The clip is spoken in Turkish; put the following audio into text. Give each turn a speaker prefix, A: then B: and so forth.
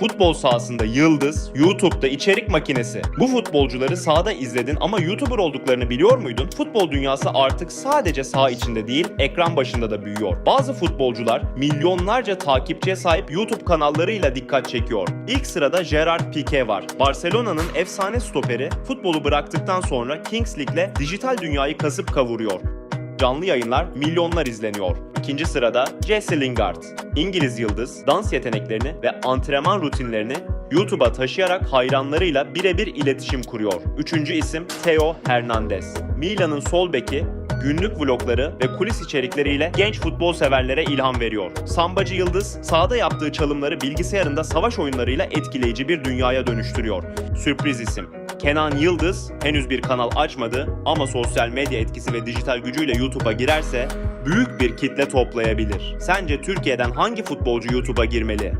A: Futbol sahasında yıldız, YouTube'da içerik makinesi. Bu futbolcuları sahada izledin ama YouTuber olduklarını biliyor muydun? Futbol dünyası artık sadece saha içinde değil, ekran başında da büyüyor. Bazı futbolcular milyonlarca takipçiye sahip YouTube kanallarıyla dikkat çekiyor. İlk sırada Gerard Piqué var. Barcelona'nın efsane stoperi futbolu bıraktıktan sonra Kings League'le dijital dünyayı kasıp kavuruyor. Canlı yayınlar milyonlar izleniyor. İkinci sırada Jesse Lingard. İngiliz yıldız dans yeteneklerini ve antrenman rutinlerini YouTube'a taşıyarak hayranlarıyla birebir iletişim kuruyor. Üçüncü isim Theo Hernandez. Milan'ın sol beki günlük vlogları ve kulis içerikleriyle genç futbol severlere ilham veriyor. Sambacı Yıldız sahada yaptığı çalımları bilgisayarında savaş oyunlarıyla etkileyici bir dünyaya dönüştürüyor. Sürpriz isim. Kenan Yıldız henüz bir kanal açmadı ama sosyal medya etkisi ve dijital gücüyle YouTube'a girerse büyük bir kitle toplayabilir. Sence Türkiye'den hangi futbolcu YouTube'a girmeli?